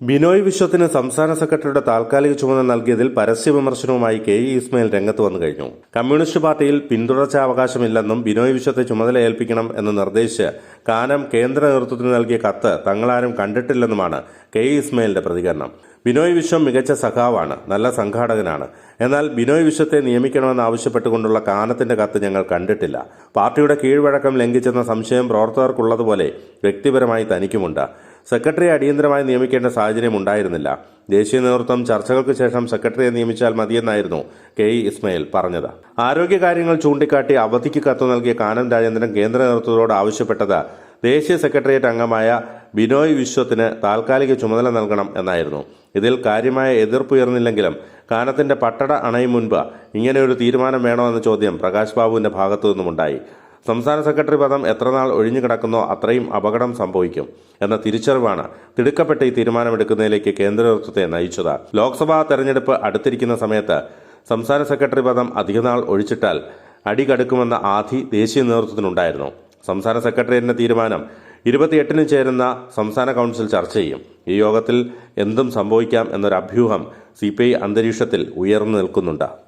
ബിനോയ് വിശ്വത്തിന് സംസ്ഥാന സെക്രട്ടറിയുടെ താൽക്കാലിക ചുമതല നൽകിയതിൽ പരസ്യ വിമർശനവുമായി കെ ഇ ഇസ്മയിൽ രംഗത്ത് വന്നു കഴിഞ്ഞു. കമ്മ്യൂണിസ്റ്റ് പാർട്ടിയിൽ പിന്തുടർച്ചാ അവകാശമില്ലെന്നും ബിനോയ് വിശ്വത്തെ ചുമതല ഏൽപ്പിക്കണം എന്ന് നിർദ്ദേശിച്ച് കാനം കേന്ദ്ര നേതൃത്വത്തിന് നൽകിയ കത്ത് തങ്ങളാരും കണ്ടിട്ടില്ലെന്നുമാണ് കെ ഇ ഇസ്മയിലിന്റെ പ്രതികരണം. ബിനോയ് വിശ്വം മികച്ച സഖാവാണ് നല്ല സംഘാടകനാണ്. എന്നാൽ ബിനോയ് വിശ്വത്തെ നിയമിക്കണമെന്ന് ആവശ്യപ്പെട്ടുകൊണ്ടുള്ള കാനത്തിന്റെ കത്ത് ഞങ്ങൾ കണ്ടിട്ടില്ല. പാർട്ടിയുടെ കീഴ്വഴക്കം ലംഘിച്ചെന്ന സംശയം പ്രവർത്തകർക്കുള്ളതുപോലെ വ്യക്തിപരമായി തനിക്കുമുണ്ട്. സെക്രട്ടറി അടിയന്തരമായി നിയമിക്കേണ്ട സാഹചര്യം ഉണ്ടായിരുന്നില്ല. ദേശീയ നേതൃത്വം ചർച്ചകൾക്ക് ശേഷം സെക്രട്ടറിയെ നിയമിച്ചാൽ മതിയെന്നായിരുന്നു കെ ഇ ഇസ്മയിൽ പറഞ്ഞത്. ആരോഗ്യകാര്യങ്ങൾ ചൂണ്ടിക്കാട്ടി അവധിക്ക് കത്ത് നൽകിയ കാനം രാജേന്ദ്രൻ കേന്ദ്ര നേതൃത്വത്തോട് ആവശ്യപ്പെട്ടത് ദേശീയ സെക്രട്ടേറിയറ്റ് അംഗമായ ബിനോയ് വിശ്വത്തിന് താൽക്കാലിക ചുമതല നൽകണം എന്നായിരുന്നു. ഇതിൽ കാര്യമായ എതിർപ്പുയർന്നില്ലെങ്കിലും കാനത്തിന്റെ പട്ടട അണയും മുൻപ് ഇങ്ങനെയൊരു തീരുമാനം വേണമെന്ന ചോദ്യം പ്രകാശ് ബാബുവിന്റെ ഭാഗത്തു നിന്നുമുണ്ടായി. സംസ്ഥാന സെക്രട്ടറി പദം എത്രനാൾ ഒഴിഞ്ഞു കിടക്കുന്നോ അത്രയും അപകടം സംഭവിക്കും എന്ന തിരിച്ചറിവാണ് തിടുക്കപ്പെട്ട് ഈ തീരുമാനമെടുക്കുന്നതിലേക്ക് കേന്ദ്ര നേതൃത്വത്തെ നയിച്ചത്. ലോക്സഭാ തെരഞ്ഞെടുപ്പ് അടുത്തിരിക്കുന്ന സമയത്ത് സംസ്ഥാന സെക്രട്ടറി പദം അധികനാൾ ഒഴിച്ചിട്ടാൽ അടികടുക്കുമെന്ന ആധി ദേശീയ നേതൃത്വത്തിനുണ്ടായിരുന്നു. സംസ്ഥാന സെക്രട്ടേറിയറ്റിന്റെ തീരുമാനം ഇരുപത്തിയെട്ടിന് ചേരുന്ന സംസ്ഥാന കൗൺസിൽ ചർച്ച ചെയ്യും. ഈ യോഗത്തിൽ എന്തും സംഭവിക്കാം എന്നൊരു അഭ്യൂഹം സി അന്തരീക്ഷത്തിൽ ഉയർന്നു നിൽക്കുന്നുണ്ട്.